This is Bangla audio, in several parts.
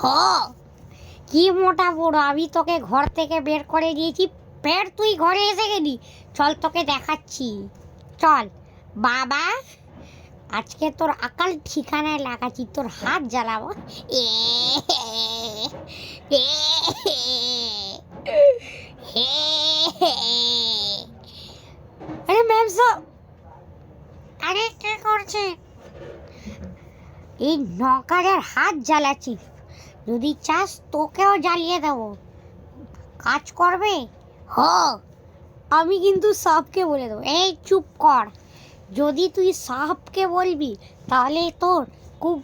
হ। কি মোটা বুড়ো, আমি তোকে ঘর থেকে বের করে দিয়েছি, ফের তুই ঘরে এসে গেলি। চল তোকে দেখাচ্ছি। চল। বাবা, আজকে তোর আকাল ঠিকানায় লাগাচ্ছি, তোর হাত জ্বালাবো। এ আরে ম্যাম আরে কে করছে? এই নকারের হাত জ্বালাচ্ছি। যদি চাস তোকেও জ্বালিয়ে দেবো। কাজ করবে? হ। আমি কিন্তু সাপকে বলে দেবো। এই চুপ কর। যদি তুই সাপকে বলবি, তাহলে তোর খুব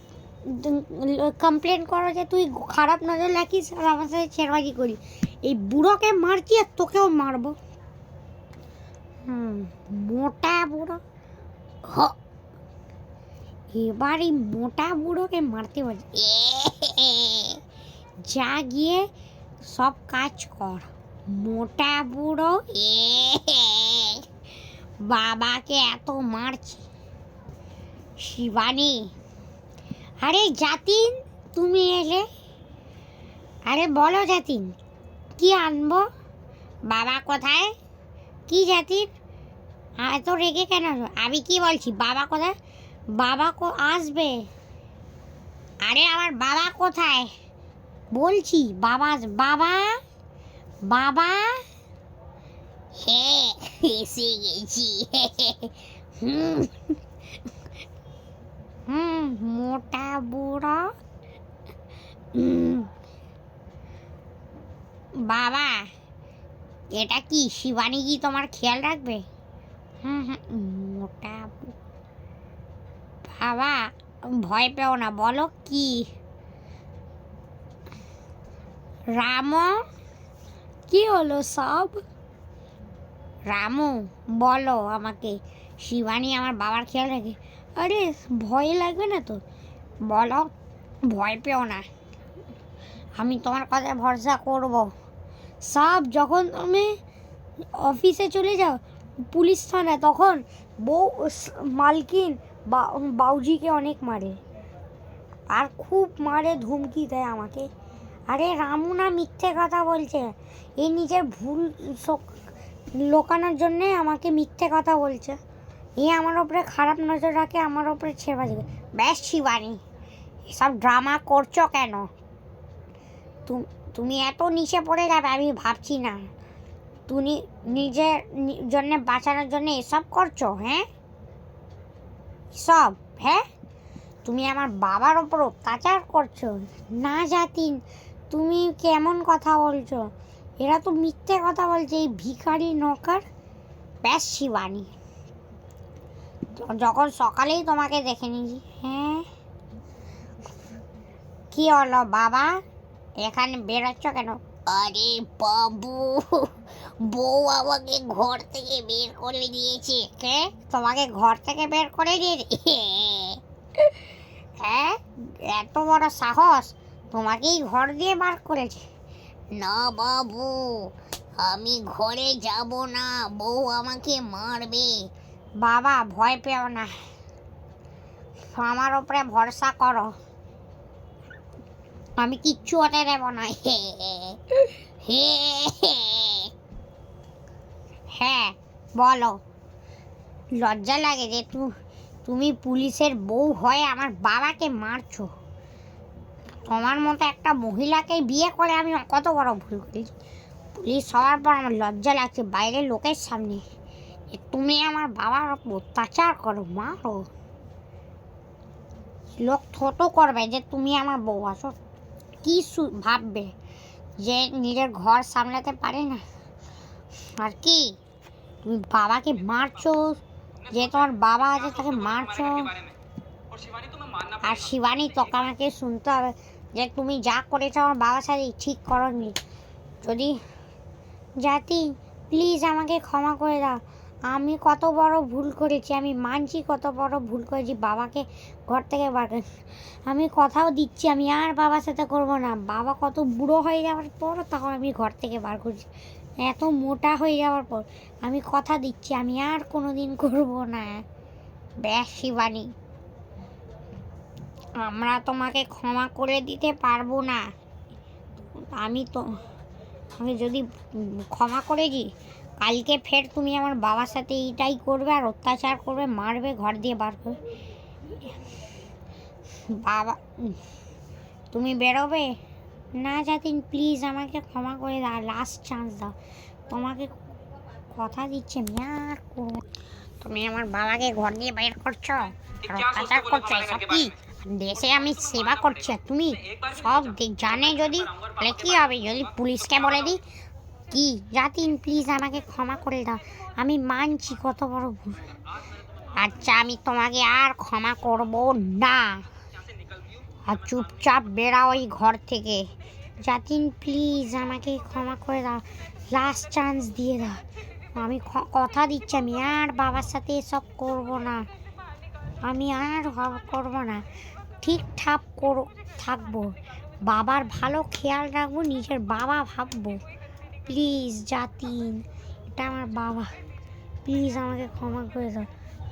কমপ্লেন করো যে তুই খারাপ নজর রাখিস আর আমার সাথে ছেড়বাজি করি এই বুড়োকে মারছি আর তোকেও মারবো। হুম, মোটা বুড়ো। হ। এবার এই মোটা বুড়োকে মারতে বলছি। যা গিয়ে সব কাজ কর। মোটা বুড়ো বাবাকে এত মারছে। শিবানী, আরে জাতিন তুমি এলে? আরে বলো জাতিন কি আনব? বাবা কোথায়? কি জাতিন এত রেগে কেন? আমি কি বলছি? বাবা কোথায়? বাবা কো আসবে। আরে আমার বাবা কোথায়? বলছি, বাবা বাবা বাবা? হে, এসে গেছি। হুম হুম, মোটা বুড়ো। বাবা, এটা কি শিবানী কি তোমার খেয়াল রাখবে? হুম হুম, মোটা বাবা ভয় পেও না বলো কি? রামো? কি হলো সব? রামু বলো আমাকে। শিবানী আমার বাবার খেয়াল রাখে আরে ভয় লাগবে না তো? বলো ভয় পেও না। আমি তোমার কথায় ভরসা করব। সব যখন তুমি অফিসে চলে যাও পুলিশ থানায় তখন বউ মালকিন বাউজিকে অনেক মারে। আর খুব মারে ধুমকি দেয় আমাকে। আরে রামু না মিথ্যে কথা বলছে। এই নিজের ভুল লোকানোর জন্যে আমাকে মিথ্যে কথা বলছে। এ আমার ওপরে খারাপ নজর রাখে, আমার ওপরে ছেড়া যাবে ব্যাস শিবানী, এসব ড্রামা করছ কেন? তুম- এত নিচে পড়ে যাবে, আমি ভাবছি না। তুমি নিজের জন্যে বাঁচানোর জন্য এসব করছ হ্যাঁ? সব হ্যাঁ? তুমি আমার বাবার ওপর অত্যাচার করছ। না, জাতিন, তুমি কেমন কথা বলছো? এরা তো মিথ্যে কথা বলছে, এই ভিখারি, নৌকার ব্যাস শিবানী। যখন সকালেই তোমাকে দেখে নিয়েছি হ্যাঁ? কি হলো বাবা? এখানে বেরোচ্ছ কেন? আরে বাবু। বউ আমাকে ঘর থেকে বের করে দিয়েছে। কে? তোমাকে ঘর থেকে বের করে দিয়েছে? হ্যাঁ এত বড় সাহস, তোমাকেই ঘর দিয়ে বার করেছে। না বাবু, আমি ঘরে যাব না, বউ আমাকে মারবে। বাবা, ভয় পেও না। আমার উপরে ভরসা করো। আমি কিচ্ছু হতে দেব না। হে হে হ্যাঁ বলো। লজ্জা লাগে যে তু, তুমি পুলিশের বউ হয়ে আমার বাবাকে মারছো। তোমার মতো একটা মহিলাকে বিয়ে করে আমি কত বড় ভুল করি পুলিশ হওয়ার পর আমার লজ্জা লাগছে বাইরের লোকের সামনে। তুমি আমার বাবার অত্যাচার করো, মারো। লোক ছোটো করবে যে তুমি আমার বউ আসো কি ভাববে যে নিজের ঘর সামলাতে পারে না? আর কি? তুমি বাবাকে মারছো? যে তোমার বাবা আছে তাকে মারছো? আর শিবানী তোকে আমাকে শুনতে হবে যে তুমি যা করেছ আমার বাবার সাথে ঠিক করনি। যদি জাতি প্লিজ আমাকে ক্ষমা করে দাও। আমি কত বড় ভুল করেছি, আমি মানছি কত বড় ভুল করেছি, বাবাকে ঘর থেকে বার আমি কথাও দিচ্ছি, আমি আর বাবার সাথে করব না। বাবা কত বুড়ো হয়ে যাওয়ার পর তখন আমি ঘর থেকে বার করছি। এত মোটা হয়ে যাওয়ার পর আমি কথা দিচ্ছি, আমি আর কোনো দিন করব না। ব্যাস শিবানী, আমরা তোমাকে ক্ষমা করে দিতে পারব না। আমি তো, আমি যদি ক্ষমা করে দিই, কালকে ফের তুমি আমার বাবার সাথে এইটাই করবে আর অত্যাচার করবে, মারবে, ঘর দিয়ে বার করবে বাবা, তুমি বেরোবে? না যাতিন প্লিজ আমাকে ক্ষমা করে দাও লাস্ট চান্স দাও। তোমাকে কথা দিচ্ছে করব তুমি আমার বাবাকে ঘর দিয়ে বের করছ অত্যাচার করছ এসব কি? দেশে আমি সেবা করছি আর তুমি সব জানে যদি তাহলে কি হবে? যদি পুলিশকে বলে দিই কি? জাতিন প্লিজ আমাকে ক্ষমা করে দাও। আমি মানছি কত বড় ভুল। আচ্ছা আমি তোমাকে আর ক্ষমা করব না। আর চুপচাপ বেরাও এই ঘর থেকে। জাতিন প্লিজ আমাকে ক্ষমা করে দাও। লাস্ট চান্স দিয়ে দাও। আমি কথা দিচ্ছি, আমি আর বাবার সাথে এসব করব না। আমি আর করব না। ঠিকঠাক করো, থাকব। বাবার ভালো খেয়াল রাখব, নিজের বাবা ভাববো। প্লিজ জাতিন এটা আমার বাবা। প্লিজ আমাকে ক্ষমা করে দাও।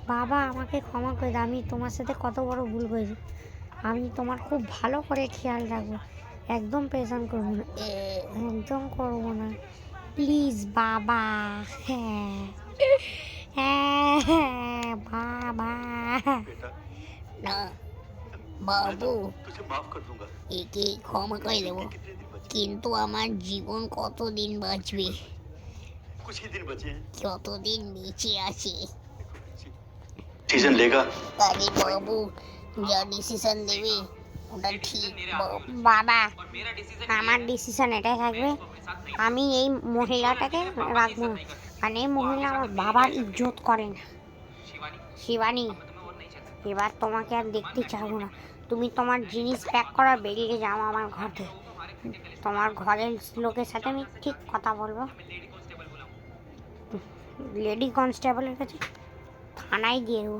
বাবা আমাকে ক্ষমা করে দাও, আমি তোমার সাথে কত বড় ভুল করেছি। আমি তোমার খুব ভালো করে খেয়াল রাখবো একদম পেশান করবো না এ, একদম করবো না প্লিজ বাবা হ্যাঁ হ্যাঁ হ্যাঁ, বাবা बेटा না বাবু तुझे माफ कर दूंगा একে ক্ষমা করে দেবো कितने दिन बचे কিন্তু আমার জীবন কতদিন বাঁচবে कुछ ही दिन बचे हैं কতদিন বেঁচে আছে डिसीजन लेगा আরে বাবু যা ডিসিশন দেবে ওটা ঠিক। বাবা আমার ডিসিশন এটাই থাকবে। আমি এই মহিলাটাকে রাখব। না কারণ এই মহিলা আমার বাবার ইজ্জত করে না। শিবানী। এবার তোমাকে আর দেখতে চাবো না। তুমি তোমার জিনিস প্যাক করা বেরিয়ে যাও আমার ঘর। থেকে তোমার ঘরের লোকের সাথে আমি ঠিক কথা বলব। লেডি কনস্টেবলের কাছে থানায় দিয়ে দেবো